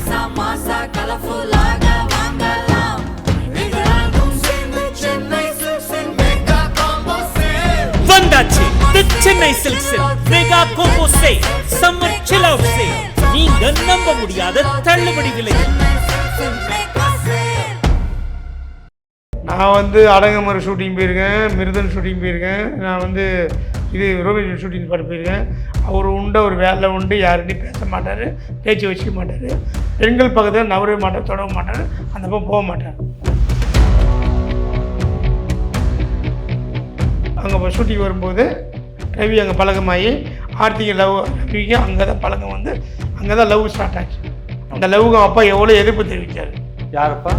மாசா கலர்ஃபுல்லாக வாங்கலாம் எங்களாலும் சேர்ந்து சென்னை சில்க்ஸின் மெகா காம்போ சேல் வந்தாச்சு the Chennai சில்க்ஸில் mega combo sale summer chill out sale நீங்க நம்ப முடியாத தள்ளுபடி விலையில் சேல் நான் வந்து அடங்கமர ஷூட்டிங் போயிருக்கேன் மிருதன் ஷூட்டிங் போயிருக்கேன். நான் வந்து இது ரோமியோ ஷூட்டிங் போயிருக்கேன். அவர் உண்ட ஒரு வேலை உண்டு யார்கிட்டையும் பேச மாட்டார் பேச்சு வச்சுக்க மாட்டார். பெண்கள் பக்கத்தில் நவரவே மாட்டார் தொடர மாட்டார் அந்த பக்கம் போக மாட்டார். அங்கே ஷூட்டிங் வரும்போது ரவி அங்கே பழக்கமாகி ஆர்த்திக்கு லவ் ரவிக்கு அங்கே தான் பழக்கம் வந்து அங்கே தான் லவ் ஸ்டார்ட் ஆச்சு. அந்த லவ்வுக்கு அப்பா எவ்வளோ எதிர்ப்பு தெரிவித்தார் யாருப்பா?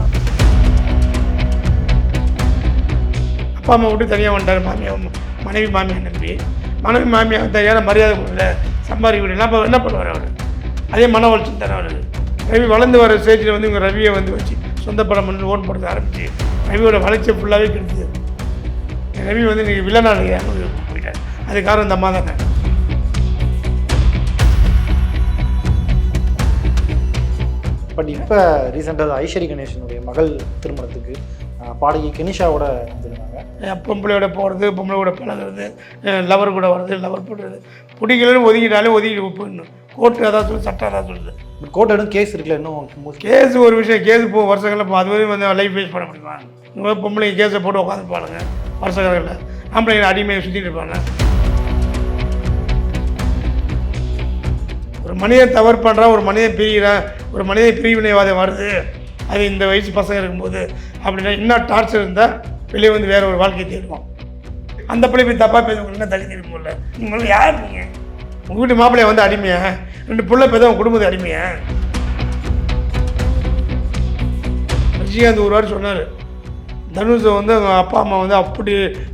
அப்பா அம்மா விட்டு தனியாக வந்துட்டார் மாமியார் மனைவி மாமியார் நம்பி மனைவி மாமியார் தனியான மரியாதை கொடுக்கல. சம்பாதிக்க விடல அப்போ என்ன பண்ணுவார் அவர்? அதே மன உளைச்சல் தானே அவர் ரவி வளர்ந்து வர ஸ்டேஜில் வந்து இவங்க ரவியை வந்து வச்சு சொந்த படம் பண்ணி ஓன் போடுறது ஆரம்பிச்சு ரவியோட வளர்ச்சி ஃபுல்லாகவே கிடைச்சது ரவி வந்து இன்றைக்கி வில்லனாளியாக போயிட்டார். அது காரணம் இந்த அம்மா தானே. பட் இப்போ ரீசெண்டாக ஐஸ்வரி கணேசனுடைய மகள் திருமணத்துக்கு பாடகி கெனிஷாவோட வந்திருந்தாங்க பொம்பளையோட போகிறது பொம்பளையோட பழகுறது லவர் கூட வர்றது லவர் பண்ணுறது பிடிக்கலன்னு ஒதுக்கிட்டாலே ஒதுக்கிட்டு போயிடணும். கோர்ட்டு அதான் சொல்லு சட்டம் அதான் சொல்லுது. கோர்ட் எதுவும் கேஸ் இருக்குல்ல இன்னும் கேஸ் ஒரு விஷயம் கேஸ் போ வருஷங்களில் அது வரையும் வந்து லைஃப் ஃபேஸ் பண்ண முடியுமா? இந்த பொம்பளைங்க கேஸை போட்டு உட்காந்துருப்பாளுங்க வருஷங்களில். ஆம்பளைங்க அடிமையை சுற்றிட்டு இருப்பாங்க. ஒரு மனிதன் தவறு பண்ணுறான் ஒரு மனிதன் பிரிகிறான் ஒரு மனிதன் பிரிவினைவாதம் வருது. அது இந்த வயசு பசங்க இருக்கும்போது அப்படின்னா இன்னும் டார்ச்சர் இருந்தால் வெளியே வந்து வேற ஒரு வாழ்க்கையை தேடுவோம். அந்த பிள்ளை போய் தப்பாக பேசுவங்களுக்கு என்ன தகுதி இருக்கும்ல நீங்கள் யார் நீங்கள் உங்கள் வீட்டு மாப்பிள்ளைய வந்து அடிமையா? ரெண்டு பிள்ளை பேச உங்கள் குடும்பத்தை அடிமையா? ரஜினிகாந்த் ஒரு வாரம் சொன்னார். தனுஷை வந்து அவங்க அப்பா அம்மா வந்து அப்படி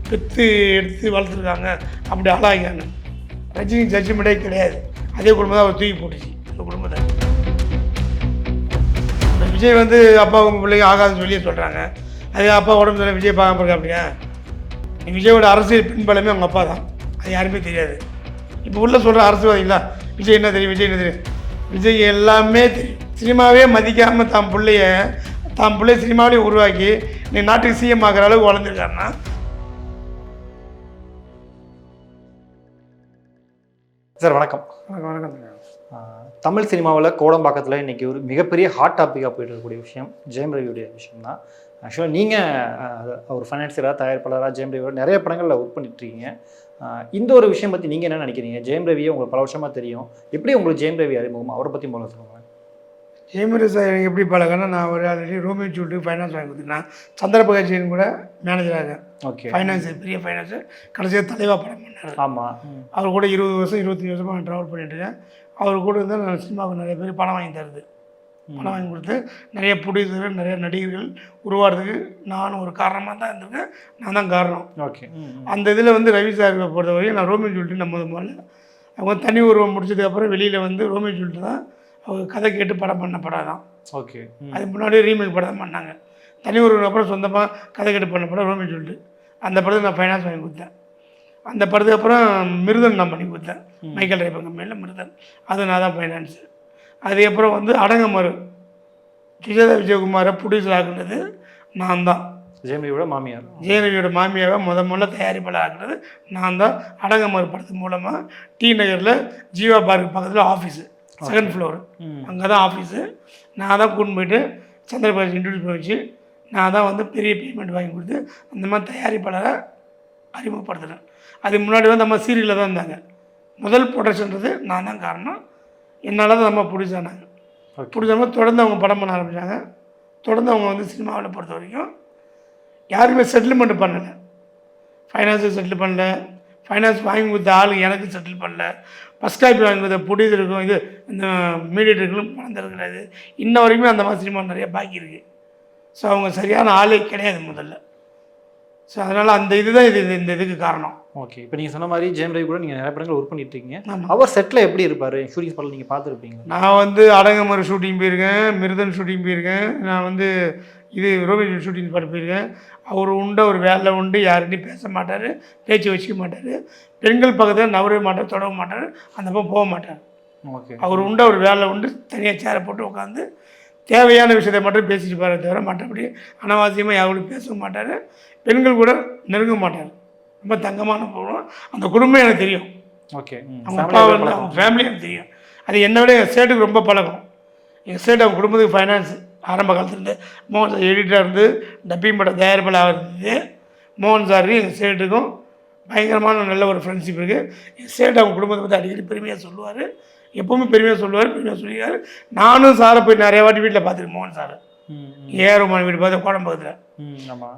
பெற்று எடுத்து வளர்த்துருக்காங்க. அப்படி ஆளாகிக்காங்க ரஜினி ஜட்ஜ்மெண்ட்டே கிடையாது. அதே குடும்பம் தான் அவர் தூக்கி போட்டுச்சு. அந்த குடும்பத்தை. விஜய் வந்து அப்பா உங்கள் பிள்ளைங்க ஆகாதுன்னு சொல்லி சொல்கிறாங்க அது அப்பா உடம்பு சரியில்லை, விஜய் பார்க்காம இருக்கா அப்படியா? நீ விஜயோட அரசியல் பின்பலமே அவங்க அப்பா தான். அது யாருமே தெரியாது. இப்போ உள்ள சொல்கிற அரசியல்வாதிங்களா? விஜய் என்ன தெரியும் விஜய் என்ன தெரியும்? விஜய் எல்லாமே தெரியும். சினிமாவே மதிக்காமல் தான் பிள்ளைய தான் பிள்ளைய சினிமாவிலே உருவாக்கி நீ நாட்டுக்கு சிஎம் ஆகிற அளவுக்கு வளர்ந்துருக்காருன்னா? சார் வணக்கம். வணக்கம் வணக்கம் தமிழ் சினிமாவில் கோடம்பாக்கத்தில் இன்னைக்கு ஒரு மிகப்பெரிய ஹாட் டாப்பிக்காக போயிட்டு இருக்கக்கூடிய விஷயம் ஜெயம் ரவியுடைய விஷயம் தான் ஆக்சுவலாக நீங்கள் ஒரு ஃபைனான்சியராக தயாரிப்பாளராக ஜெயம் ரவியோட நிறைய படங்களில் ஒர்க் பண்ணிட்டுருக்கீங்க. இந்த ஒரு விஷயம் பற்றி நீங்கள் என்ன நினைக்கிறீங்க? ஜெயம் ரவியை உங்களுக்கு பல வருஷமாக தெரியும்? எப்படி உங்களுக்கு ஜெயம் ரவி அறிமுகம்? அவரை பற்றி முதல்ல சொல்லுங்கள் ஜெயமரி சார் எனக்கு எப்படி பழகன்னா நான் ஒரு ஆல்ரெடி ரோமியோ சூட்டு ஃபைனான்ஸ் வாங்கி கொடுத்தேன் சந்திரபகஜின் கூட மேனேஜராக ஓகே ஃபைனான்ஸ் பெரிய ஃபைனான்ஸ் கடைசியாக தலைவா படம் பண்ணார். ஆமாம் அவர் கூட இருபது வருஷம் இருபத்தஞ்சி வருஷமாக நான் ட்ராவல் பண்ணிட்டு இருக்கேன். அவர் கூட இருந்தால் நான் சினிமாவுக்கு நிறைய பேர் பணம் வாங்கி தருது. பணம் வாங்கி கொடுத்து நிறைய ப்ரொடியூசர்கள் நிறைய நடிகர்கள் உருவாகிறதுக்கு நானும் ஒரு காரணமாக தான் இருந்திருக்கேன். நான் தான் காரணம். ஓகே. அந்த இதில் வந்து ரவி சார் பொறுத்த வரையும் நான் ரோமியோ சொல்லிட்டு நம்ம முதல்ல அவங்க தனி உருவம் முடிச்சதுக்கப்புறம் வெளியில் வந்து ரோமியோ சொல்லிட்டு தான் அவங்க கதை கேட்டு படம் பண்ண படம் தான். ஓகே. அது முன்னாடியே ரீமேக் படம் தான் பண்ணாங்க. தனி ஒருவருக்கு அப்புறம் சொந்தமாக கதை கேட்டு பண்ண படம் ரோமியோ சொல்லிட்டு அந்த படத்தை நான் ஃபைனான்ஸ் வாங்கி கொடுத்தேன். அந்த படத்துக்கு அப்புறம் மிருதன் நான் பண்ணி கொடுத்தேன். மைக்கேல் ரைப்பங்க மேலே மிருதன். அது நான் தான் ஃபைனான்ஸு அதுக்கப்புறம் வந்து அடங்கமரு சுஜாதா விஜயகுமாரை ப்ரொடியூசர் ஆக்குனது நான் தான் ரவியோட மாமியார் ஜெயலலிதாவோட மாமியாவை முத முதல்ல தயாரிப்பாளர் ஆக்குனது நான் தான் அடங்கமரு படத்து மூலமாக டி நகரில் ஜீவா பார்க் பக்கத்தில் ஆஃபீஸு செகண்ட் ஃப்ளோர். அங்கே தான் ஆஃபீஸு நான் தான் கூட்டின்னு போயிட்டு சந்திரபாபு இன்ட்ரடியூஸ் பண்ணி வச்சு நான் தான் வந்து பெரிய பேமெண்ட் வாங்கி கொடுத்து அந்த மாதிரி தயாரிப்பாளரை அறிமுகப்படுத்தினேன். அதுக்கு முன்னாடி வந்து நம்ம சீரியலில் தான் இருந்தாங்க. முதல் ப்ரொடக்ஷன்றது நான் தான் காரணம். என்னால் தான் நம்ம பிடிச்சானாங்க பிடிச்சவங்க தொடர்ந்து அவங்க படம் பண்ண ஆரம்பித்தாங்க தொடர்ந்து அவங்க வந்து சினிமாவில் பொறுத்த வரைக்கும் யாருமே செட்டில்மெண்ட் பண்ணலை. ஃபைனான்ஸை செட்டில் பண்ணல. ஃபைனான்ஸ் வாங்கி கொடுத்த ஆள் எனக்கு செட்டில் பண்ணல. ஃபஸ்ட் காப்பி வாங்கி கொடுத்த ப்ரொடியூசருக்கும் இது இந்த தர கிடையாது இன்ன வரைக்குமே அந்த மாதிரி சினிமா நிறைய பாக்கி இருக்குது ஸோ அவங்க சரியான ஆளே கிடையாது முதல்ல. ஸோ அதனால் அந்த இதுதான் இது இந்த இதுக்கு காரணம். ஓகே இப்போ நீங்கள் சொன்ன மாதிரி ஜெயம் ரவி கூட நீங்கள் நிறைய படங்கள் ஒர்க் பண்ணிட்டு இருக்கீங்க அவர் செட்டில் எப்படி இருப்பார்? ஷூட்டிங் ஸ்பாட்டில் நீங்கள் பார்த்துருப்பீங்க நான் வந்து அடங்கமர ஷூட்டிங் போயிருக்கேன் மிருதன் ஷூட்டிங் போயிருக்கேன் நான் வந்து இது ரோமியோ ஷூட்டிங் பாட்டு போயிருக்கேன். அவர் உண்ட ஒரு வேலை உண்டு யார்கிட்டையும் பேச மாட்டார் பேச்சு வச்சுக்க மாட்டார். பெண்கள் பக்கத்தில் நவரவே மாட்டார் தொடர மாட்டார் அந்த பக்கம் போக மாட்டார். ஓகே அவர் உண்டு அவர் வேலை உண்டு தனியாக சேரை போட்டு உட்காந்து தேவையான விஷயத்தை மட்டும் பேசிட்டு போகிற தவிர மற்றபடி அனாவசியமாக யாரும் பேச மாட்டார். பெண்கள் கூட நெருங்க மாட்டார். ரொம்ப தங்கமான பொருளும் அந்த குடும்பம் எனக்கு தெரியும். ஓகே அவங்க அப்பா வந்து அவங்க ஃபேமிலி எனக்கு தெரியும். அது என்னை விட எங்கள் சேட்டுக்கு ரொம்ப பழக்கம். எங்கள் சேட்டு அவங்க குடும்பத்துக்கு ஃபைனான்ஸ் ஆரம்ப காலத்துலேருந்து மோகன் சார் எடிட்டர் இருந்து டப்பிங் படம் தயாரிப்பாளர் இருந்தது. மோகன் சார் எங்கள் சேட்டுக்கும் பயங்கரமான நல்ல ஒரு ஃப்ரெண்ட்ஷிப் இருக்குது எங்கள் சேட்டு அவங்க குடும்பத்தை பற்றி அடிக்கடி பெருமையாக சொல்லுவார். எப்பவுமே பெருமையாக சொல்லுவார் பெருமையாக சொல்லியிருக்காரு நானும் சாரை போய் நிறைய வாட்டி வீட்டில் பார்த்துருக்கேன் மோகன் சார் ஏறுமான வீடு பார்த்து கோடம்பக்கத்தில்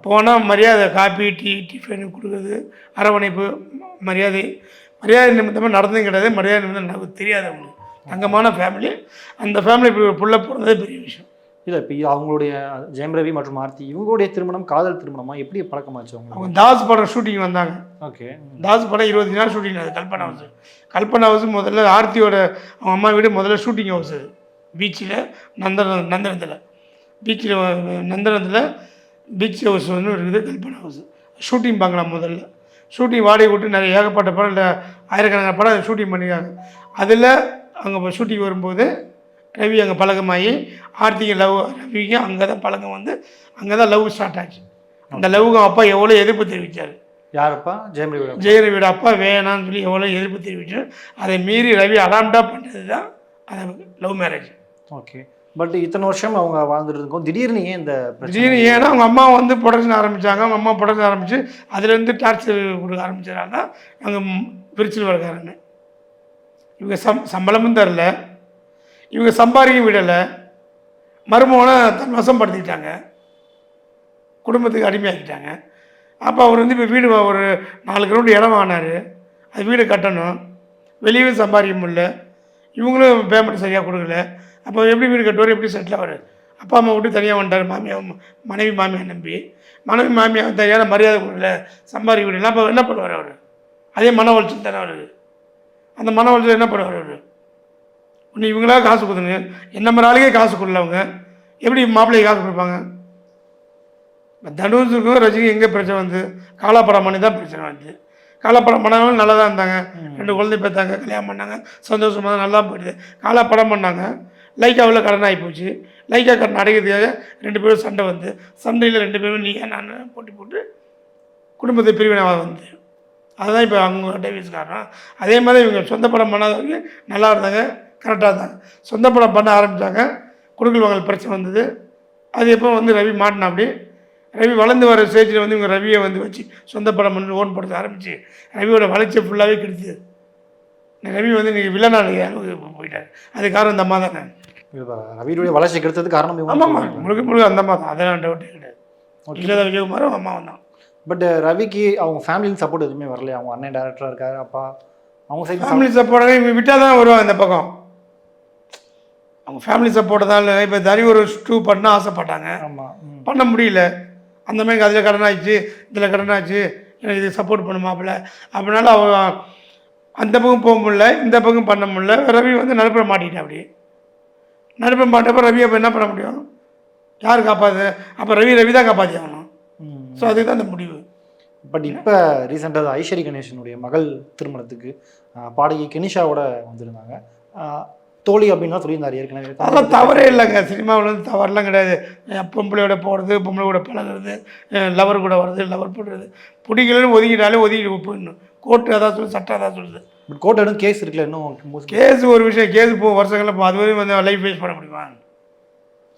போனால் மரியாதை காப்பி டீ டிஃபன் கொடுக்குறது அரவணைப்பு மரியாதை. மரியாதை நிமித்தமாக நடந்ததும் கிடையாது மரியாதை நிமித்தம் நமக்கு தெரியாது அவங்களுக்கு. தங்கமான ஃபேமிலி அந்த ஃபேமிலி இப்படி ஒரு புள்ள பிறந்ததே பெரிய விஷயம். இல்லை இப்போ அவங்களுடைய ஜெயம் ரவி மற்றும் ஆர்த்தி இவங்களுடைய திருமணம் காதல் திருமணமா? எப்படி பழக்கமாச்சு அவங்களுக்கு? அவங்க தாஸ் படம் ஷூட்டிங் வந்தாங்க. ஓகே. தாஸ் படம் இருபத்தி நாள் ஷூட்டிங் அது கல்பனா ஹவுஸ் கல்பனா ஹவுஸ் முதல்ல ஆர்த்தியோட அவங்க அம்மா வீடு முதல்ல ஷூட்டிங் ஹவுஸ் பீச்சில் நந்தன நந்தனத்தில். பீச்சில் நந்தனத்தில் பீச் ஹவுஸ் வந்து இருக்குது கல்பனா ஹவுஸ் ஷூட்டிங் பார்க்கலாம் முதல்ல. ஷூட்டிங் வாடகை விட்டு நிறைய ஏகப்பட்ட படம் இல்லை ஆயிரக்கணக்கான படம் ஷூட்டிங் பண்ணியிருக்காங்க அதில் அங்கே ஷூட்டிங் வரும்போது ரவி அங்கே பழக்கமாகி ஆர்த்திக்கு லவ் ரவிக்கும் அங்கே தான் பழக்கம் வந்து அங்கே தான் லவ் ஸ்டார்ட் ஆச்சு. அந்த லவ்வுக்கு அப்பா எவ்வளோ எதிர்ப்பு தெரிவித்தார் யாரப்பா? ஜெயம் ரவி ஜெயரவியோட அப்பா வேணாம்னு சொல்லி எவ்வளோ எதிர்ப்பு தெரிவிச்சு அதை மீறி ரவி அடாம்டா பண்ணது தான் அது லவ் மேரேஜ் ஓகே. பட் இத்தனை வருஷம் அவங்க வாழ்ந்துட்டு இருக்கோம். திடீர்னு ஏன் இந்த பிரச்சனை? திடீர்னு ஏன்னா அவங்க அம்மா வந்து ப்ரொடக்ஷன் ஆரம்பித்தாங்க அவங்க அம்மா ப்ரொடக்ஷன் ஆரம்பித்து அதுலேருந்து டார்ச்சர் கொடுக்க ஆரம்பிச்சதுனால தான் நாங்கள் பிரிச்சல் வரக்காரங்க இவங்க சம் சம்பளமும் தரல. இவங்க சம்பாதிக்க விடலை. மருமகனை தன் வசப்படுத்திக்கிட்டாங்க குடும்பத்துக்கு அடிமையாக்கிட்டாங்க. அப்போ அவர் வந்து இப்போ வீடு ஒரு நாலு கிரவுண்டு இடம் வாங்கினார். அது வீடு கட்டணும். வெளியே சம்பாதிக்க முடியல. இவங்களும் பேமெண்ட் சரியாக கொடுக்கல. அப்போ எப்படி வீடு கட்டுவார் எப்படி செட்டில் ஆவார்? அப்பா அம்மா விட்டு தனியாக வந்துட்டார் மாமியா மனைவி மாமியார் நம்பி. மனைவி மாமியார் தனியான மரியாதை கொடுக்கல சம்பாதிக்க விடல அப்போ என்ன பண்ணுவார் அவர்? அதே மன உளைச்சல் தானே அவருக்கு அந்த மன உளைச்சல் என்ன பண்ணுவார் அவர்? ஒன்று இவங்களா காசு கொடுத்துங்க என்ன மாதிரி ஆளுக்கே காசு கொடுக்கல அவங்க. எப்படி மாப்பிள்ளைக்கு காசு கொடுப்பாங்க? தனுஷுக்கும் ரஜினிக்கும் எங்கே பிரச்சனை வந்து? காலாப்படம் பண்ணி தான் பிரச்சனை வந்து. காலாப்படம் பண்ணவங்க நல்லா தான் இருந்தாங்க ரெண்டு குழந்தை பெற்றாங்க கல்யாணம் பண்ணாங்க சந்தோஷமாக தான் நல்லா போயிடுது. காலாப்படம் பண்ணாங்க. லைக்காவில் கடன் ஆகி போச்சு. லைக்கா கடன் அடைக்கிறதுக்காக ரெண்டு பேரும் சண்டை வந்து சண்டையில் ரெண்டு பேரும் நீ நான் போட்டி போட்டு குடும்பத்தை பிரிவினவாக வந்து? அதுதான் இப்போ அவங்க டேவிஸ் காரணம். அதே மாதிரி இவங்க சொந்த படம் பண்ணாதவங்க நல்லா இருந்தாங்க கரெக்டாக இருந்தாங்க. சொந்த படம் பண்ண ஆரம்பித்தாங்க குடுக்கல் வாங்கல் பிரச்சனை வந்தது. அது எப்போ வந்து ரவி மாட்டினா அப்படி ரவி வளர்ந்து வர ஸ்டேஜில் வந்து இவங்க ரவியை வந்து வச்சு சொந்த படம் பண்ணி ஓன் படுத்த ஆரம்பித்து ரவியோட வளர்ச்சி ஃபுல்லாகவே கெடுத்து. ரவி வந்து இன்றைக்கி வில்லனாக போயிட்டார். அது காரணம் இந்த அம்மா தானே. ரவியுடைய வளர்ச்சி கெடுத்தது காரணம் ஆமாம்மா. முழுக்க முழுக்க அந்த அம்மா தான். அதெல்லாம் டவுட்டே கிடையாது. இல்லாத விஜயகுமாரும் அம்மாவும் தான். பட் ரவிக்கு அவங்க ஃபேமிலியின் சப்போர்ட் எதுவுமே வரலையா? அவங்க அண்ணன் டேரக்டராக இருக்காரு அப்பா. அவங்க சைடு ஃபேமிலி சப்போர்ட்டாக இவங்க விட்டால் தான் வருவாங்க இந்த பக்கம். அவங்க ஃபேமிலி சப்போர்ட் தான் இல்லை. இப்போ தனி ஒரு டூ பண்ண ஆசைப்பட்டாங்க. ஆமாம் பண்ண முடியல. அந்த மாதிரி அதில் கடன் ஆயிடுச்சு இதில் கடன் ஆச்சு இது சப்போர்ட் பண்ண மாப்பிள்ள அப்படினால அவ அந்த பக்கம் போக முடியல இந்த பக்கம் பண்ண முடியல. ரவி வந்து நடுப்புற மாட்டிக்கிட்டேன் அப்படி நடுப்புற மாட்டப்போ ரவி அப்போ என்ன பண்ண முடியும்? யார் காப்பாது அப்போ ரவி ரவி தான் காப்பாற்றி ஆகணும். ஸோ அதுக்கு தான் அந்த முடிவு. பட் இப்போ ரீசெண்டாக ஐஸ்வரி கணேசனுடைய மகள் திருமணத்துக்கு பாடகி கெனிஷாவோட வந்திருந்தாங்க. தோழி அப்படின்லாம் சொல்லியிருந்தார் ஏற்கனவே. அதெல்லாம் தவறே இல்லைங்க. சினிமாவில் வந்து தவறுலாம் கிடையாது. பொம்பளையோட போகிறது பொம்பளை கூட பழகுறது லவர் கூட வர்றது லவர் பண்ணுறது பிடிக்கலன்னு ஒதுக்கிட்டாலே ஒதுக்கிட்டு போயிடணும். கோர்ட்டு அதான் சொல்லுது சட்டம் அதான் சொல்லுது. பட் கோர்ட் எதுவும் கேஸ் இருக்குல்ல இன்னும் கேஸ் ஒரு விஷயம் கேஸ் போ வருஷங்களில் போ அது வரையும் வந்து லைஃப் ஃபேஸ் பண்ண முடியுமா?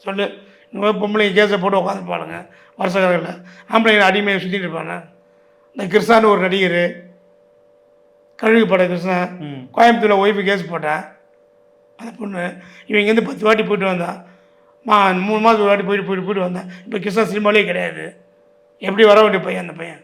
சொல்லு. மாதிரி பொம்பளைங்க கேஸை போட்டு உட்காந்துப்பாளுங்க வருஷக்கணக்கில் ஆம்பளைங்க அடிமையை சுற்றிட்டு இருப்பாங்க. இந்த கிருஷ்ணான்னு ஒரு நடிகர் கழுகு பட கிருஷ்ணன் கோயம்புத்தூரில் ஒய்ஃபு கேஸ் போட்டேன். அந்த பொண்ணு இவன் இங்கேருந்து பத்து வாட்டி போயிட்டு வந்தான். மா மூணு மாதம் ஒரு வாட்டி போயிட்டு போயிட்டு போயிட்டு வந்தேன். இப்போ கிருஷ்ணா சினிமாலே கிடையாது. எப்படி வர வேண்டிய பையன் அந்த பையன்?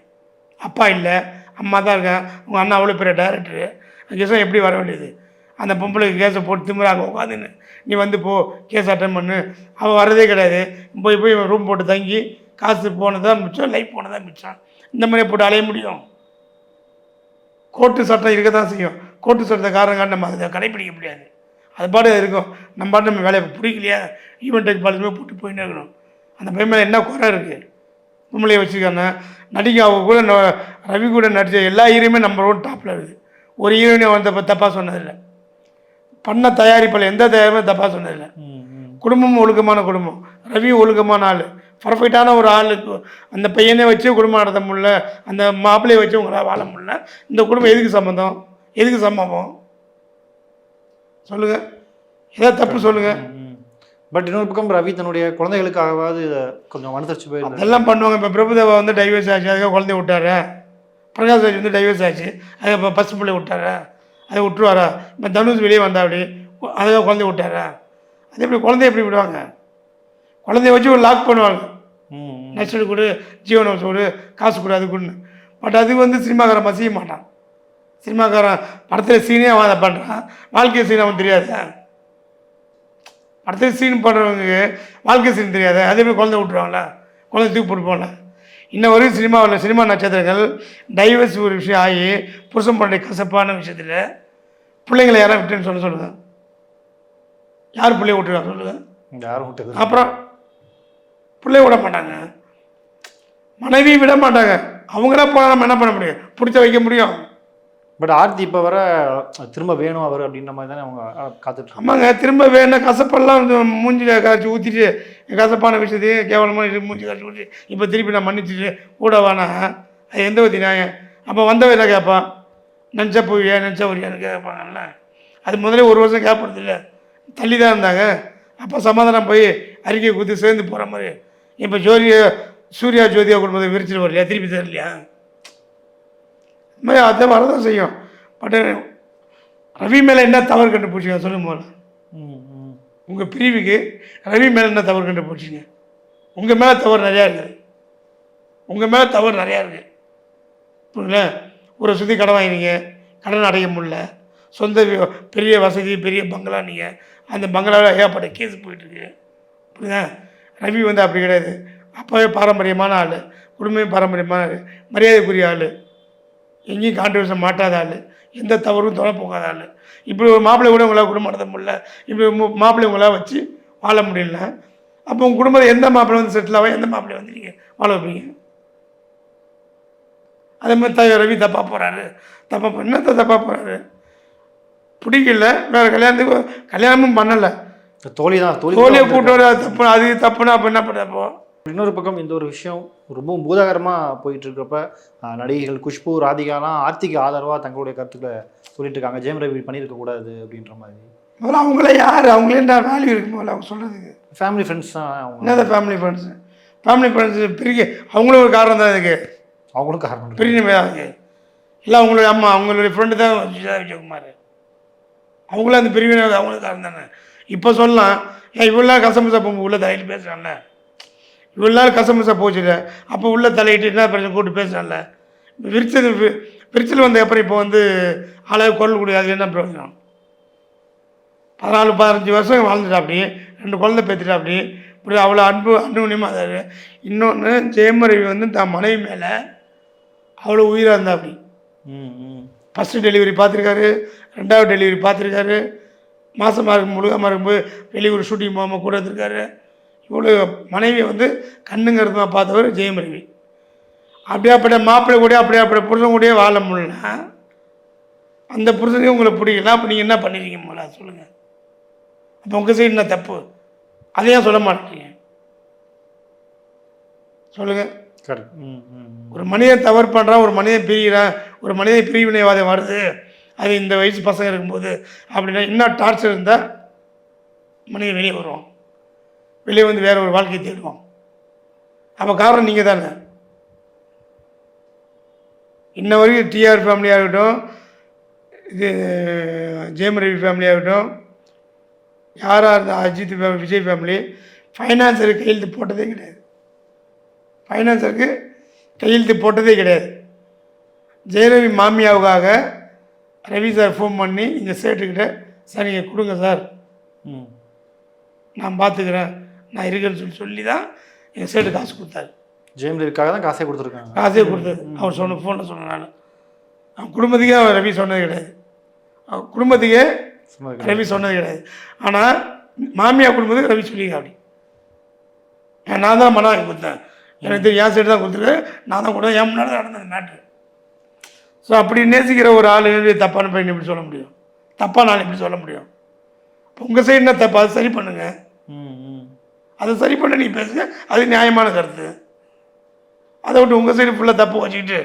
அப்பா இல்லை அம்மா தான் இருக்கேன் உங்கள் அண்ணா அவ்வளோ பெரிய டேரக்டரு கேஸாக எப்படி வர வேண்டியது? அந்த பொம்பளைக்கு கேஸை போட்டு திமிராக உட்காந்துன்னு நீ வந்து போ கேஸ் அட்டன் பண்ணு. அவன் வரதே கிடையாது. போய் போய் ரூம் போட்டு தங்கி காசு போனதான் மிச்சம் லைஃப் போனதான் மிச்சம். இந்த மாதிரியே போட்டு அலைய முடியும். கோர்ட்டு சட்டம் இருக்க தான் செய்யும். கோர்ட்டு சட்டத்தை காரணம் நம்ம அதை கடைப்பிடிக்க முடியாது. அது பாட்டு இருக்கும். நம்ம பாட்டு நம்ம வேலையை பிடிக்கலையா? ஈவெண்ட் டெக் பாலிசுமே போட்டு போயின்னே இருக்கணும். அந்த பையன் மேலே என்ன குறை இருக்குது பொம்பளையை வச்சுருக்காங்க நடிகை அவங்க கூட ந- ரவி கூட நடித்த எல்லா ஹீரோயுமே நம்பர் ஒன் டாப்பில் இருக்குது ஒரு ஹீரோயினை வந்து தப்பாக சொன்னதில்லை. பண்ண தயாரிப்பில் எந்த தயாரிப்புமே தப்பாக சொன்னதில்லை. ம் ம். குடும்பம் ஒழுக்கமான குடும்பம். ரவி ஒழுக்கமான ஆள். பர்ஃபெக்டான ஒரு ஆளுக்கு அந்த பையனை வச்சு குடும்பம் நடத்த முடியல. அந்த மாப்பிள்ளையை வச்சு உங்களால் வாழ முடியல. இந்த குடும்பம் எதுக்கு சம்மந்தம் எதுக்கு சம்பவம்? சொல்லுங்கள் ஏதாவது தப்பு சொல்லுங்கள் பட் இன்னொரு பக்கம் ரவி தன்னுடைய குழந்தைகளுக்காகவாது கொஞ்சம் அனுசரிச்சு போயிருந்தாரு. அதெல்லாம் பண்ணுவாங்க. இப்போ பிரபுதேவா வந்து டைவர்ஸ் ஆச்சு. அதுக்காக குழந்தைய விட்டாரு. பிரகாஷ் ராஜ் வந்து டைவர்ஸ் ஆச்சு. அதை இப்போ ஃபஸ்ட் பிள்ளை விட்டாரு? அதை விட்டுருவாரா? இப்போ தனுஷ் வெளியே வந்தா அப்படி. அதுக்காக குழந்தைய விட்டாரா? அது எப்படி குழந்தைய எப்படி விடுவாங்க? குழந்தைய வச்சு ஒரு லாக் பண்ணுவாங்க. ம் ம். நெக்ஸ்ட் கொடு ஜீவன கொடு காசு கொடு அது கொடுன்னு. பட் அது வந்து சினிமாக்காரன் மசிய மாட்டான். சினிமாக்காரன் படத்தில் சீனே அவன் அதை பண்ணுறான் வாழ்க்கை சீன் அவன் தெரியாது? படத்தில் சீன் பண்ணுறவங்க வாழ்க்கை சீன் தெரியாது? அதே மாதிரி குழந்தை விட்டுருவாங்களா குழந்தை தூக்கி போட்டு போகல. இன்ன வரையும் சினிமாவில் சினிமா நட்சத்திரங்கள் டைவர்ஸ் ஒரு விஷயம் ஆகி புருஷன் பண்ணுற கசப்பான விஷயத்தில் பிள்ளைங்களை யாரும் விட்டுன்னு சொல்ல சொல்லுங்க. யார் பிள்ளைய விட்டுருக்காங்க சொல்லுங்கள் யாரும் விட்டது அப்புறம் பிள்ளை விட மாட்டாங்க. மனைவி விட மாட்டாங்க. அவங்களா போனால் நம்ம என்ன பண்ண முடியும்? பிடிச்ச வைக்க முடியும். பட் ஆர்த்தி இப்போ வர திரும்ப வேணும் அவர் அப்படின்ற மாதிரி தானே அவங்க காத்துட்டு ஆமாங்க திரும்ப வேணும் கசப்பெல்லாம் வந்து மூஞ்சில காய்ச்சி ஊற்றிட்டு கசப்பான விஷயத்தையும் கேவலமான மூஞ்சி காய்ச்சி ஊற்றி இப்போ திருப்பி நான் மன்னிச்சுட்டு கூட வானா அது எந்த விதி நியாயம்? அப்போ வந்தவ என்ன கேட்பான்? நினச்சா போவியா நினச்சா வரியான்னு கேட்பாங்கல்ல. அது முதல்ல ஒரு வருஷம் கேட்பறது இல்லை. தள்ளி தான் இருந்தாங்க. அப்போ சமாதானம் போய் அறிக்கை குத்தி சேர்ந்து போகிற மாதிரி. இப்போ ஜோதியை சூர்யா ஜோதியா குடும்பத்தை விரிச்சிட்டு வரலையா திருப்பி தரலையா? மாதிரி அதை வரதான் செய்யும். பட் ரவி மேலே என்ன தவறு கண்டுபிடிச்சிங்க சொல்லுங்க ம் உங்கள் பிரிவுக்கு ரவி மேலே என்ன தவறு கண்டுபிடிச்சிங்க? உங்கள் மேலே தவறு நிறையா இருக்குது உங்கள் மேலே தவறு நிறையா இருக்குது புரியல ஒரு சுற்றி கடன் வாங்கினீங்க கடன் அடைய முடியல. சொந்த பெரிய வசதி பெரிய பங்களா நீங்கள் அந்த பங்களாவில் ஏகப்பட்ட கேஸ் போயிட்டுருக்கு. புரியுதா ரவி வந்து அப்படி கிடையாது. அப்பாவே பாரம்பரியமான ஆள். குடும்பமே பாரம்பரியமான ஆள். மரியாதைக்குரிய ஆள். எங்கேயும் கான்ட்ரவர்சம் மாட்டாத ஆள். எந்த தவறும் தொலை போகாத ஆள். இப்படி ஒரு மாப்பிள்ளை கூட உங்களால் குடும்பம் நடத்த முடியல. இப்படி மாப்பிள்ளை உங்களால் வச்சு வாழ முடியல. அப்போ உங்கள் குடும்பத்தில் எந்த மாப்பிள்ளை வந்து செட்டில் ஆகும் எந்த மாப்பிள்ளை வந்து நீங்கள் வாழ வைப்பீங்க? அதே மாதிரி த ரவி தப்பாக போகிறாரு தப்பாக என்னத்த தப்பாக போகிறாரு பிடிக்கல. வேறு கல்யாணத்துக்கு கல்யாணமும் பண்ணலை. தோழி தான் தோழி தோழியை கூட்டு வர தப்பு. அது தப்புனா அப்போ என்ன பண்ணுறப்போ இன்னொரு பக்கம் இந்த ஒரு விஷயம் ரொம்ப பூதாகரமாக போயிட்டு இருக்கிறப்ப நடிகைகள் குஷ்பு ராதிகாலாம் ஆர்த்திக்கு ஆதரவாக தங்களுடைய கருத்துக்களை சொல்லிட்டு இருக்காங்க ஜெயம் ரவி பண்ணியிருக்க கூடாது அப்படின்ற மாதிரி. முதல்ல அவங்கள யார்? அவங்களே என்ன வேல்யூ இருக்கு முதல்ல அவங்க சொல்கிறதுக்கு ஃபேமிலி ஃப்ரெண்ட்ஸ் தான் அவங்க. என்னது ஃபேமிலி ஃப்ரெண்ட்ஸு ஃபேமிலி ஃப்ரெண்ட்ஸு பிரிக்க அவங்களும் ஒரு காரணம் தான் இதுக்கு. அவங்களும் காரணம். இருக்கு. பிரிஞ்சு அதுக்கு இல்லை அவங்களுடைய அம்மா அவங்களுடைய ஃப்ரெண்டு தான் விஜயா விஜயகுமார். அவங்களும் அந்த பிரிவினை அவங்களுக்கு காரணம் தானே. இப்போ சொல்லலாம் ஏன் இவ்வளோ கசமுசா போகும் உள்ள தலையிட்டு பேசுகிறான்ல இவ்வளோ நாள் கசமுசா போச்சுல அப்போ உள்ள தலையிட்டு என்ன பிரச்சனை? கூப்பிட்டு பேசுகிறான்ல விரிச்சது வி- விரிச்சல் வந்த அப்புறம் இப்போ வந்து ஆளாக குரல் கூடிய என்ன பிரயோஜனம்? பதினாலு பதினஞ்சு வருஷம் வாழ்ந்துட்டா அப்படி ரெண்டு குழந்தை அப்படி. இப்படி அவ்வளோ அன்பு அன்புனியமாக இருந்தார் இன்னொன்று ஜெயமரவி வந்து தான் மனைவி மேலே அவ்வளோ உயிராக இருந்தா அப்படி. ம் ம். ஃபஸ்ட்டு டெலிவரி பார்த்துருக்காரு ரெண்டாவது டெலிவரி பார்த்துருக்காரு. மாதமாக இருக்கும் முழுகமாக இருக்கும்போது வெளியூர் ஷூட்டிங் போகாமல் கூட இருந்திருக்காரு. இவ்வளோ மனைவியை வந்து கண்ணுங்கிறதுமா பார்த்தவர் ஜெயமரவி அப்படியாப்பட்ட மாப்பிள்ளை கூட அப்படியாப்பட்ட புருஷன் கூடயே வாழ முடியல அந்த புருஷனையும் உங்களை பிடிக்கல அப்போ நீங்கள் என்ன பண்ணிருக்கீங்க முதல்ல? சொல்லுங்கள் அப்போ உங்கள் சைடு என்ன தப்பு? அதையும் சொல்ல மாட்டீங்க. சொல்லுங்கள். ஒரு மனிதன் தவறு பண்ணுறான் ஒரு மனிதன் பிரிகிறான் ஒரு மனிதன் பிரிவினைவாதம் வருது அது இந்த வயசு பசங்க இருக்கும்போது அப்படின்னா இன்னும் டார்ச்சர் இருந்தால் மனிதன் வெளியே வருவான். வெளியே வந்து வேற ஒரு வாழ்க்கையை தேடுவான். அப்போ காரணம் நீங்கள் தானே. இன்ன வரைக்கும் டிஆர் ஃபேமிலி ஆகட்டும் இது ஜெயம் ரவி ஃபேமிலி ஆகட்டும் யாராக இருந்தால் அஜித் ஃபேமிலி விஜய் ஃபேமிலி ஃபைனான்சருக்கு கையெழுத்து போட்டதே கிடையாது. ஃபைனான்சருக்கு கையெழுத்து போட்டதே கிடையாது. ஜெயரவி மாமியாவுக்காக ரவி சார் ஃபோன் பண்ணி இந்த சேட்டுக்கிட்ட சார் நீங்கள் கொடுங்க சார் ம். நான் பார்த்துக்கிறேன் நான் இருக்கேன்னு சொல்லி சொல்லி தான் எங்கள் சேட்டு காசு கொடுத்தாரு. ஜெயம் ரவிக்காக தான் காசே கொடுத்துருக்காங்க. காசே கொடுத்தது. அவர் சொன்ன ஃபோனில் சொன்னனால அவன் குடும்பத்துக்கே அவர் ரவி சொன்னது கிடையாது. அவன் குடும்பத்துக்கே ரவி சொன்னது கிடையாது. ஆனால் மாமியா குடும்பத்துக்கு ரவி சொல்லிங்க அப்படி. நான் தான் மனம் வாங்கி கொடுத்தேன். எனக்கு தெரியும் என் சைடு தான் கொடுத்துருக்கேன் நான் தான் கொடுத்தேன். என் முன்னாடி தான் நடந்தது மேட்ரு ஸோ அப்படி நேசிக்கிற ஒரு ஆள் தப்பான பையன் எப்படி சொல்ல முடியும்? தப்பாக நான் எப்படி சொல்ல முடியும்? உங்கள் சைடு என்ன தப்பு? அதை சரி பண்ணுங்க. ம் ம் அதை சரி பண்ண நீ பேசுங்க. அது நியாயமான கருத்து. அதை விட்டு உங்கள் சைடு ஃபுல்லாக தப்பு வச்சுக்கிட்டு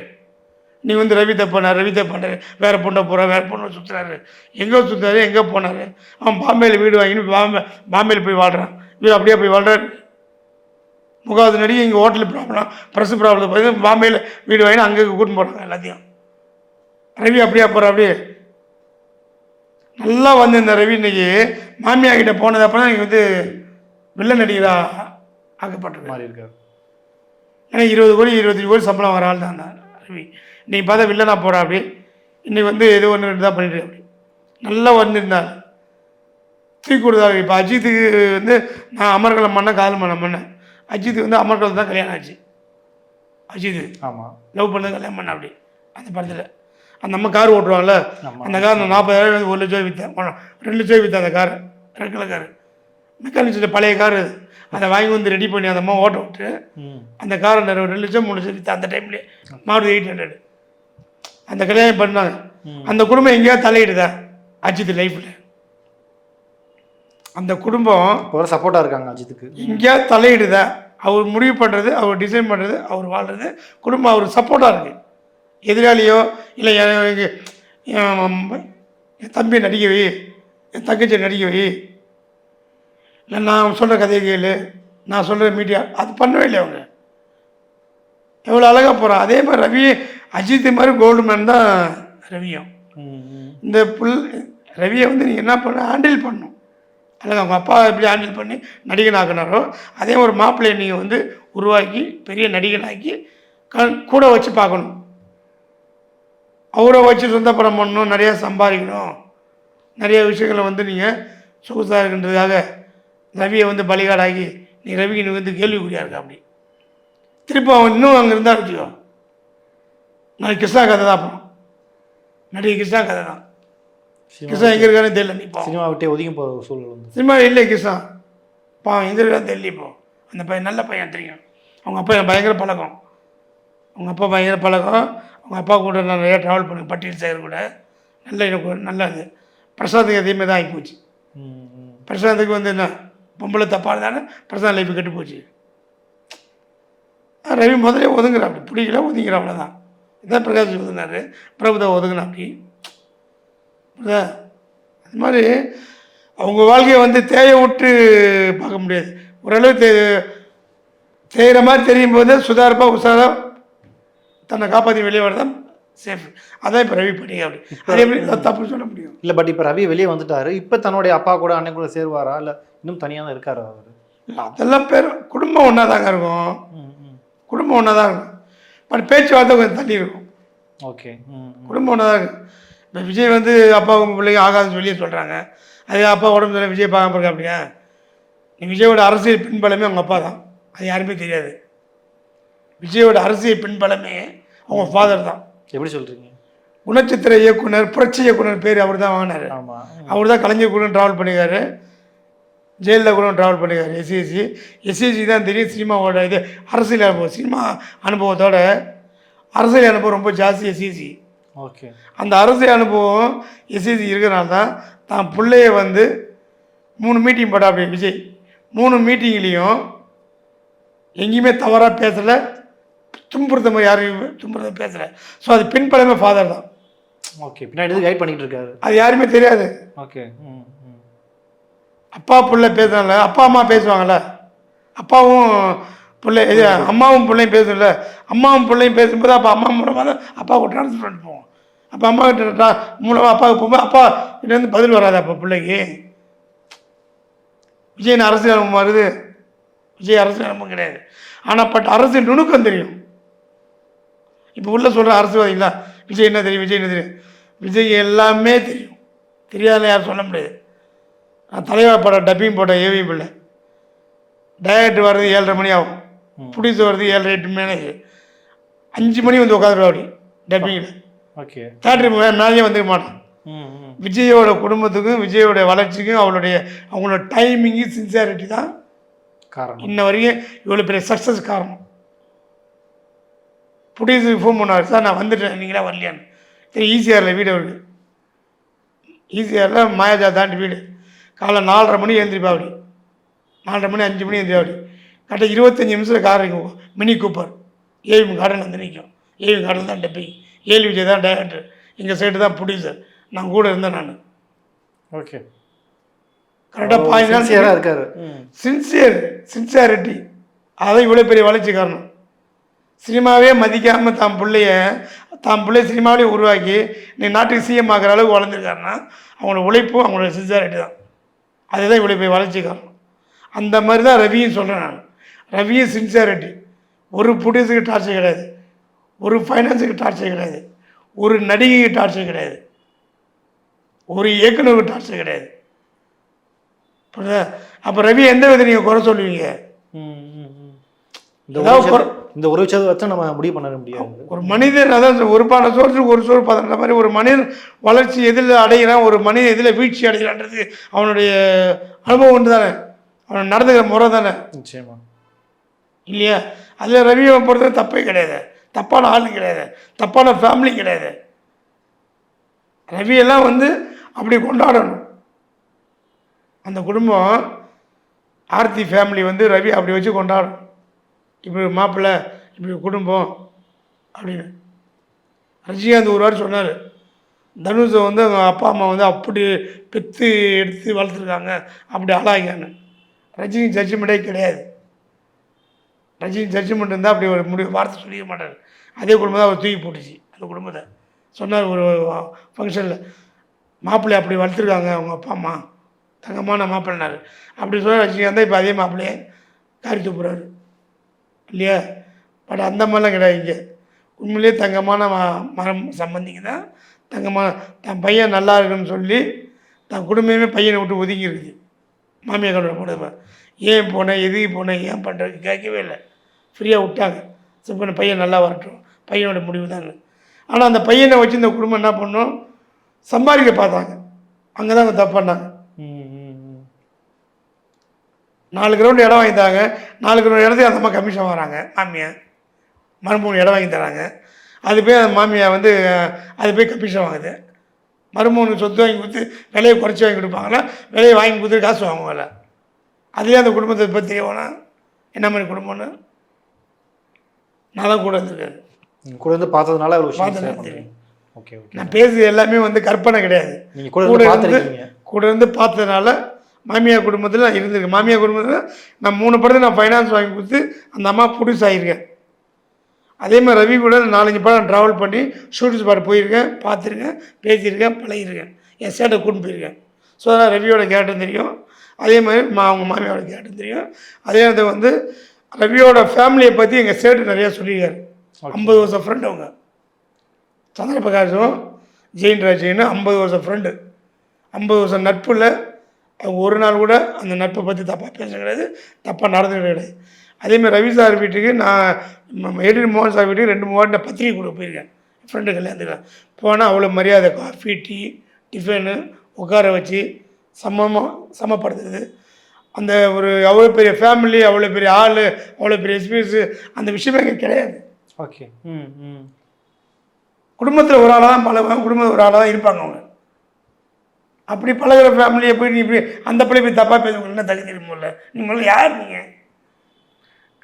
நீ வந்து ரவி தப்பினார் ரவி தப்பான வேறு பொண்ணை போகிறார் வேறு பொண்ணை சுற்றுறாரு எங்கே சுற்றுறாரு எங்கே போனார்? அவன் பாம்பேயில் வீடு வாங்கின்னு பாம்பே பாம்பேயில் போய் வாழ்கிறான் வீடு அப்படியே போய் வாழ்கிறார் முகாவது நடிகை இங்கே ஹோட்டல் ப்ராப்ளம் ப்ரெஸ் ப்ராப்ளம் பார்த்து பாம்பேயில் வீடு வாங்கி அங்கே கூட்டின்னு போகிறாங்க எல்லாத்தையும். ரவி அப்படியே போகிற அப்படியே நல்லா வந்து இந்த ரவி இன்னைக்கு மாமியா கிட்ட போனது அப்போ தான் வந்து வில்ல நடிகராக ஆக்கப்பட்டிருக்காரு மாறி இருக்காரு. ஏன்னா இருபது கோடி இருபத்தஞ்சி கோடி சம்பளம் வர ஆள் தான் அந்த ரவி. இன்னைக்கு பார்த்தா வில்லனா போகிறா அப்படி. இன்னைக்கு வந்து ஏதோ ஒன்று ரெண்டு தான் பண்ணிட்டு அப்படி நல்லா வந்திருந்தார். தூக்கி கொடுத்தாரு இப்போ அஜித்துக்கு வந்து நான் அமர்கலம் பண்ண காதல் பண்ண பண்ணேன் அஜித்துக்கு வந்து அமர்கலம் தான் கல்யாணம் ஆச்சு. அஜித்து. ஆமாம் லவ் பண்ணது கல்யாணம் பண்ண அப்படி. அந்த படத்தில். அந்த நம்ம கார் ஓட்டுவாங்கல்ல? ஆமா. அந்த கார் நான் நாற்பதாயிரம் ஒரு லட்சம் விற்றேன் ரெண்டு லட்சம் விற்றேன் அந்த கார் ரெட் கலர் கார் மெக்கானிக்ஸில் பழைய கார் அது அதை வாங்கி வந்து ரெடி பண்ணி அந்த அம்மா ஓட்ட விட்டு அந்த காரை நிறைய ரெண்டு லட்சம் மூணு லட்சம் அந்த டைம்லேயே மாருதி எயிட் ஹண்ட்ரட் அந்த கல்யாணம் பண்ணாங்க. அந்த குடும்பம் எங்கேயாவது தலையிடுதா? அஜித் லைஃப்பில் அந்த குடும்பம் சப்போர்ட்டாக இருக்காங்க அஜித்துக்கு. எங்கேயாவது தலையிடுதா? அவர் முடிவு பண்ணுறது அவர் டிசைன் பண்ணுறது அவர் வாழ்கிறது குடும்பம் அவர் சப்போர்ட்டாக இருக்குது எதிராளியோ இல்லை என் தம்பி நடிக்க வை என் தங்கச்சி நடிக்க வை இல்லை நான் சொல்கிற கதையை கேளு. நான் சொல்கிற மீடியா அது பண்ணவே இல்லை அவங்க. எவ்வளோ அழகாக போகிறான் அதே மாதிரி ரவி அஜித் மாதிரி கோல்டு மேன் தான் ரவியும். இந்த புல் ரவியை வந்து நீங்கள் என்ன பண்ண? ஹேண்டில் பண்ணும் அல்லது அவங்க அப்பா எப்படி ஹேண்டில் பண்ணி நடிகன் ஆக்கினாரோ அதே ஒரு மாப்பிள்ளையை நீங்கள் வந்து உருவாக்கி பெரிய நடிகனாக்கி க கூட வச்சு பார்க்கணும். அவரை வச்சு சொந்த படம் பண்ணணும் நிறையா சம்பாதிக்கணும். நிறைய விஷயங்களை வந்து நீங்கள் சொகுசாக இருக்கின்றதுக்காக ரவியை வந்து பலிகாடாகி நீ ரவிக்கு நீ வந்து கேள்விக்குறியாக இருக்க அப்படி. திரும்ப அவன் இன்னும் அங்கே இருந்தால் வச்சுக்கோ. நாளைக்கு கிருஷ்ணா கதை தான் அப்புறம் நடிகை கிருஷ்ணா கதை தான். கிருஷ்ணா எங்கே இருக்கானே தெரியல நீ சினிமா விட்டே ஒதுங்கி போகிற சூழல் வந்து. சினிமா இல்லை கிருஷ்ணா. பாவம் எங்கே இருக்கான்னு தெரியல இப்போ அந்த பையன் நல்ல பையன் தெரியும். அவங்க அப்பா எனக்கு பயங்கர பழக்கம். அவங்க அப்பா பயங்கர பழக்கம். அவங்க அப்பா கூட நான் நிறையா ட்ராவல் பண்ணேன் பட்டியல் சேகர் கூட. நல்ல எனக்கு நல்ல இது பிரசாத்துக்கு அதே மாதிரி தான் ஆகி போச்சு. பிரசாந்துக்கு வந்து என்ன? பொம்பளை தப்பாக இருந்தானே பிரசாந்த் லைஃப் கெட்டு போச்சு. ஆ, ரவி முதலே ஒதுங்குற அப்படி. பிடிக்கல ஒதுங்கிற அவ்வளோதான் இதான் பிரகாஷ் ஒதுங்கினார் பிரபுதா ஒதுங்கின அப்படி. புரியுதா அது மாதிரி அவங்க வாழ்க்கையை வந்து தேய விட்டு பார்க்க முடியாது. ஓரளவு தே தேயிற மாதிரி தெரியும் போது சுதாரிப்பாக உஷாராக தன்னை காப்பாற்றி வெளியே வரதான் சேஃப். அதான் இப்போ ரவி பண்ணிக்க அப்படி. அதே எப்படி தப்பு சொல்ல முடியும். இல்லை பட் இப்போ ரவி வெளியே வந்துட்டாரு. இப்போ தன்னுடைய அப்பா கூட அண்ணன் கூட சேருவாரா? இல்லை இன்னும் தனியாக தான் இருக்காரா அவர்? இல்ல, அதெல்லாம் பேர் குடும்பம் ஒன்றா தாங்க இருக்கும் குடும்பம் ஒன்றா தான் இருக்கும். பட் பேச்சுவார்த்தை கொஞ்சம் தள்ளி இருக்கும். ஓகே. குடும்பம் ஒன்றா தான் இருக்கும் இப்போ விஜய் வந்து அப்பா உங்கள் பிள்ளைங்க ஆகாதுன்னு வெளியே சொல்கிறாங்க அது அப்பா உடம்பு சரியில்லை, விஜய் பார்க்காம இருக்க அப்படியா? நீ விஜயோட அரசியல் பின்பலமே அவங்க அப்பா தான். அது யாருமே தெரியாது. விஜயோட அரசியல் பின்பலமே அவங்க ஃபாதர் தான். எப்படி சொல்கிறீங்க குணச்சித்திர இயக்குனர் புரட்சி இயக்குனர் பேர் அவர் தான் வாங்கினார். ஆமாம் அவர் தான் கலைஞர் கூட ட்ராவல் பண்ணிக்காரு ஜெயலலிதா கூட ட்ராவல் பண்ணிக்காரு எஸ்சிஎஸ்சி எஸ்சிஎஸ்சி தான் தெரியும் சினிமாவோட இது அரசியல் அனுபவம் சினிமா அனுபவத்தோட அரசியல் அனுபவம் ரொம்ப ஜாஸ்தி எஸ்சிஎஸ்சி ஓகே. அந்த அரசியல் அனுபவம் எஸ்சிஎஸ்சி இருக்கிறனால தான் தான் பிள்ளைய வந்து மூணு மீட்டிங் போட்டா அப்படி விஜய். மூணு மீட்டிங்லேயும் எங்கேயுமே தவறாக பேசலை. துன்புறுத்த யாரையும் துன்புறுத்த பேசலை. ஸோ அது பின்பலமே ஃபாதர் தான். ஓகே பின்னாடி கைட் பண்ணிட்டு இருக்காரு. அது யாருமே தெரியாது. ஓகே அப்பா பிள்ளை பேசுறாங்கல்ல அப்பா அம்மா பேசுவாங்கல்ல. அப்பாவும் பிள்ளை இது அம்மாவும் பிள்ளையும் பேசும்ல. அம்மாவும் பிள்ளையும் பேசும்போது அப்போ அம்மா மூலமாக தான் அப்பாவுக்கு ட்ரான்ஸ்ஃபர் போவோம். அப்போ அம்மா கிட்ட மூலமாக அப்பாவுக்கு போகும்போது அப்பா கிட்டேருந்து பதில் வராது அப்போ பிள்ளைக்கு. விஜய் அரசியல் வருது விஜய் அரசியல் அனுபவம் கிடையாது. ஆனால் பட் அரசியல் நுணுக்கம் தெரியும். இப்போ உள்ள சொல்கிற அரசியல்வாதிங்களா விஜய் என்ன தெரியும்? விஜய் என்ன தெரியும்? விஜய் எல்லாமே தெரியும். தெரியாதுன்னு யாரும் சொல்ல முடியாது. நான் தலைவர் படம் டப்பிங் போட்ட ஏவி பிள்ளை டைரக்டர் வர்றது ஏழரை மணி ஆகும். ப்ரொடியூசர் வர்றது ஏழரை எட்டு மணி அஞ்சு மணி வந்து உட்காந்துருவா அப்படி டப்பிங்கில் ஓகே. தேட்டருக்கு மேலேயே வந்துக்க மாட்டான். விஜயோட குடும்பத்துக்கும் விஜயோட வளர்ச்சிக்கும் அவளுடைய அவங்களோட டைமிங்கு சின்சியாரிட்டி தான் காரணம். இன்ன வரைக்கும் இவ்வளோ பெரிய சக்ஸஸ் காரணம். ப்ரொடியூசருக்கு ஃபோன் பண்ணார் சார் நான் வந்துட்டேன் நீங்களா வரலையான்னு. சரி ஈசிஆரில் வீடு அவருக்கு ஈசிஆரில் மாயாஜா தாண்டி வீடு. காலைல நாலரை மணி எழுந்திரிப்பா அப்படி. நாலரை மணி அஞ்சு மணி எழுந்திரிப்பா அப்படி. கரெக்டாக இருபத்தஞ்சி நிமிஷத்தில் கார் இருக்கும் மினி கூப்பர். ஏவிஎம் கார்டன் வந்து நிற்கும் ஏவிஎம் கார்டன் தான் டெப்பிங் ஏழு விஜய் தான் டேரக்டர் எங்கள் சைடு தான் ப்ரொடியூசர் நான் கூட இருந்தேன் நான். ஓகே. கரெக்டாக பாஞ்சு நாள் இருக்காரு. சின்சியர் சின்சியாரிட்டி அதான் இவ்வளோ பெரிய வளர்ச்சி காரணம். சினிமாவே மதிக்காமல் தான் பிள்ளைய தான் பிள்ளைய சினிமாவிலே உருவாக்கி நீ நாட்டுக்கு சிஎம் ஆகிற அளவுக்கு வளர்ந்துருக்காருன்னா அவங்களோட உழைப்பும் அவங்களோட சின்சியாரிட்டி தான். அதுதான் இவ்வளோ பெரிய வளர்ச்சி காரணம். அந்த மாதிரி தான் ரவியும் சொல்கிறேன் நான். ரவியும் சின்சியாரிட்டி ஒரு ப்ரொடியூசருக்கு டார்ச்சர் கிடையாது. ஒரு ஃபைனான்ஸுக்கு டார்ச்சர் கிடையாது. ஒரு நடிகைக்கு டார்ச்சர் கிடையாது. ஒரு இயக்குனருக்கு டார்ச்சர் கிடையாது. புரியுதா? அப்போ ரவி எந்த வித நீங்கள் குறை சொல்லுவீங்க? ஏதாவது இந்த ஒரு விஷயத்தை வச்சு நம்ம முடிவு பண்ண முடியாது. ஒரு மனிதன் அதான் சொல்றேன், ஒரு பானை சோற்றுக்கு ஒரு சோறு பதன்ற மாதிரி ஒரு மனிதன் வளர்ச்சி எதில் அடைகிறான் ஒரு மனிதன் எதில் வீழ்ச்சி அடைகிறான்றது அவனுடைய அனுபவம் ஒன்று தானே அவன் நடந்துக்கிற முறை தானே? நிச்சயமா. இல்லையா? அதில் ரவியை பொறுத்தவரை தப்பே கிடையாது. தப்பான ஆளும் கிடையாது. தப்பான ஃபேமிலி கிடையாது. ரவியெல்லாம் வந்து அப்படி கொண்டாடணும். அந்த குடும்பம் ஆர்த்தி ஃபேமிலி வந்து ரவி அப்படி வச்சு கொண்டாடணும். இப்படி மாப்பிள்ளை இப்படி குடும்பம் அப்படின்னு. ரஜினிகாந்த் ஒரு வாரம் சொன்னார் தனுஷை வந்து அவங்க அப்பா அம்மா வந்து அப்படி பெற்று எடுத்து வளர்த்துருக்காங்க அப்படி ஆளாகிக்காங்க ரஜினி ஜட்ஜ்மெண்ட்டே கிடையாது. ரஜினி ஜட்ஜ்மெண்ட் இருந்தால் அப்படி ஒரு முடிவு வார்த்தை சொல்லிக்க மாட்டார். அதே குடும்பம் தான் அவர் தூக்கி போட்டுச்சு அந்த குடும்பத்தை. சொன்னார் ஒரு ஃபங்க்ஷனில் மாப்பிள்ளை அப்படி வளர்த்துருக்காங்க அவங்க அப்பா அம்மா தங்கமான மாப்பிள்ளைனாரு. அப்படி சொல்ல ரஜினிகாந்த் இப்போ அதே மாப்பிள்ளையே காரி துப்புறாரு இல்லையா? பட் அந்த மாதிரிலாம் கிடையாது இங்கே. உண்மையிலே தங்கமான ம- மரம் சம்பந்திங்க தான். தங்கமான தன் பையன் நல்லா இருக்குன்னு சொல்லி தன் குடும்பமே பையனை விட்டு ஒதுங்கி மாமியார் கண்ணோட ஏன் போனேன் எதுக்கு போனேன் ஏன் பண்ணுறது கேட்கவே இல்லை. ஃப்ரீயாக விட்டாங்க. சரி பையன் நல்லா வரட்டும். பையனோட முடிவு தான் ஆனால் அந்த பையனை வச்சு இந்த குடும்பம் என்ன பண்ணோம்? சம்பாதிக்க பார்த்தாங்க. அங்கே தான் அவங்க தப்பு பண்ணாங்க. நாலு கிரவுண்ட் இடம் வாங்கி தராங்க. நாலு கிரவுண்ட் இடத்துக்கு அந்த அம்மா கமிஷன் வராங்க. மாமியார் மருமகன் இடம் வாங்கி தராங்க. அது போய் அந்த மாமியார் வந்து அது போய் கமிஷன் வாங்குது. மருமகனுக்கு சொத்து வாங்கி கொடுத்து விலையை குறைச்சி வாங்கி கொடுப்பாங்களா? விலையை வாங்கி கொடுத்து காசு வாங்குவாங்கல்ல அதுலேயே அந்த குடும்பத்தை பற்றி தெரியவோனா என்ன மாதிரி குடும்பம்னு? நான் தான் கூட இருந்திருக்காரு. நீங்க கூட இருந்து பார்த்ததுனால பார்த்ததுனால தெரியும். ஓகே ஓகே நான் பேசுறது எல்லாமே வந்து கற்பனை கிடையாது. நீங்க கூட கூட இருந்து இருந்து பார்த்துருக்கீங்க. கூட இருந்து பார்த்ததுனால மாமியார் குடும்பத்தில் நான் இருந்திருக்கேன். மாமியார் குடும்பத்தில் நான் மூணு படத்துக்கு நான் ஃபைனான்ஸ் வாங்கி கொடுத்து அந்த அம்மா ப்ரொடியூஸ் ஆகியிருக்கேன் அதே மாதிரி ரவி கூட நாலஞ்சு படம் ட்ராவல் பண்ணி ஷூட்டிங் ஸ்பாட் போயிருக்கேன் பார்த்துருக்கேன் பேசியிருக்கேன் பழகியிருக்கேன். என் சேட்டை கூட்டு போயிருக்கேன். ஸோ அதனால் ரவியோட கேரக்டர் தெரியும். அதே மாதிரி மா அவங்க மாமியாரோட கேரக்டர் தெரியும். அதே அது வந்து ரவியோட ஃபேமிலியை பற்றி எங்கள் சேட்டு நிறையா சொல்லியிருக்காரு. ஐம்பது வருஷம் ஃப்ரெண்ட் அவங்க. சந்திரபிரகாஷும் ஜெயின் ராஜின்னு ஐம்பது வருஷம் ஃப்ரெண்டு ஐம்பது வருஷம் நட்பில் ஒரு நாள் கூட அந்த நட்பை பற்றி தப்பாக பேச கிடையாது தப்பாக நடந்துக்கிட கிடையாது அதேமாதிரி ரவி சார் வீட்டுக்கு நான் எடிட் மோகன் சார் வீட்டுக்கு ரெண்டு மூணு நான் பத்திரிக்கை கொடுக்க போயிருக்கேன். ஃப்ரெண்டு கல்யாணத்துக்கு போனால் அவ்வளோ மரியாதை காஃபி டீ டிஃபனு உட்கார வச்சு சமமாக சமப்படுத்துறது. அந்த ஒரு அவ்வளோ பெரிய ஃபேமிலி அவ்வளோ பெரிய ஆள் அவ்வளோ பெரிய எக்ஸ்பீரியன்ஸு அந்த விஷயமே இங்கே கிடையாது. ஓகே ம் ம். குடும்பத்தில் ஒரு ஆளாக தான் பழகுவாங்க குடும்பத்தில் ஒரு ஆளாக தான் இருப்பாங்க அவங்க. அப்படி பழகுற ஃபேமிலியை போய் நீ இப்படி அந்த பிள்ளை போய் தப்பாக பேச உங்களுக்கு என்ன தகுதி இருக்கும்ல நீ முதல்ல யார் நீங்கள்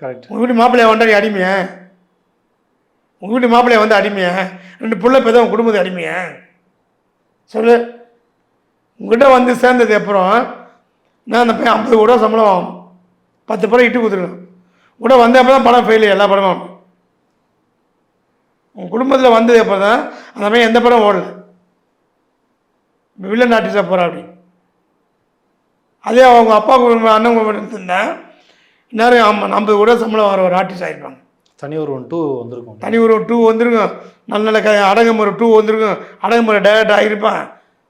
கரெக்ட் உங்கள் வீட்டு மாப்பிள்ளைய வந்தா நீ அடிமையா? உங்கள் வீட்டு மாப்பிள்ளைய வந்து அடிமையா? ரெண்டு பிள்ளை பேத உங்கள் குடும்பத்தை அடிமையா? சொல்லு. உங்ககிட்ட வந்து சேர்ந்தது அப்புறம் நான் அந்த பையன் ஐம்பது கூட சம்பளம் ஆகும் பத்து படம் இட்டு கொடுத்துருக்கேன் கூட வந்த அப்போ தான் படம் ஃபெயில் எல்லா படமும். உங்கள் குடும்பத்தில் வந்தது அப்போ தான் அந்த பையன் எந்த படம் ஓடல. வில்லன் ஆர்டிஸ்டாக போகிறா அப்படி அதே அவங்க அப்பா அண்ணன் எடுத்திருந்தேன் இந்நேரம் ஆமாம் ஐம்பது கூட சம்பளம் வர ஒரு ஆர்டிஸ்ட் ஆகிருப்பாங்க தனி ஒரு ஒன் டூ வந்திருக்கும். தனி ஒரு டூ வந்திருக்கும். நல்ல நல்ல க அடங்குமுறை டூ வந்திருக்கும். அடங்குமுறை டேரக்ட் ஆகியிருப்பான்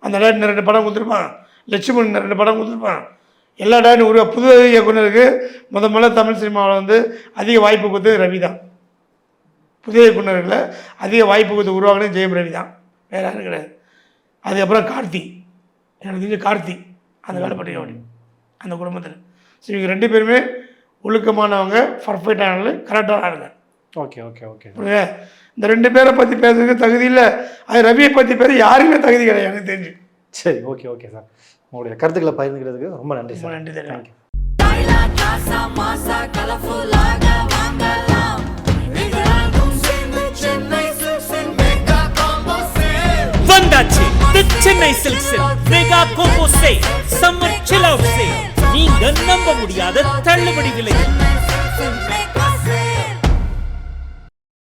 அந்த டேரக்ட் ரெண்டு படம் கொடுத்துருப்பான். லட்சுமணன் ரெண்டு படம் கொடுத்துருப்பான். எல்லா டேரக்டும் ஒரு புது இயக்குனருக்கு முத முதல்ல தமிழ் சினிமாவில் வந்து அதிக வாய்ப்பு கொடுத்தது ரவி தான் புதிய இயக்குனர்களில் அதிக வாய்ப்பு கொடுத்து உருவாக்குனது ஜெயம் ரவி தான் வேறு யாரும் கிடையாது. அதுக்கப்புறம் கார்த்தி. எனக்கு தெரிஞ்ச கார்த்தி. அந்த வேலைப்பட்டிய அப்படி அந்த குடும்பத்தில். ஸோ இவங்க ரெண்டு பேருமே ஒழுக்கமானவங்க பர்ஃபெக்டானவங்க கரெக்டானவங்க ஓகே ஓகே ஓகே புரியுதா? இந்த ரெண்டு பேரை பற்றி பேசுறதுக்கு தகுதி இல்லை. அது ரவியை பற்றி பேச யாருக்குமே தகுதி கிடையாது எனக்கு தெரிஞ்சு. சரி ஓகே ஓகே சார் உங்களுடைய கருத்துக்களை பகிர்ந்துக்கிறதுக்கு ரொம்ப நன்றி சார் நன்றி தெரியும் தேங்க்யூ வந்தாச்சு. தி சென்னை சில்க்ஸில் mega cocoa sale summer chill out sale நீங்க நம்ப முடியாத தள்ளுபடி விலையில்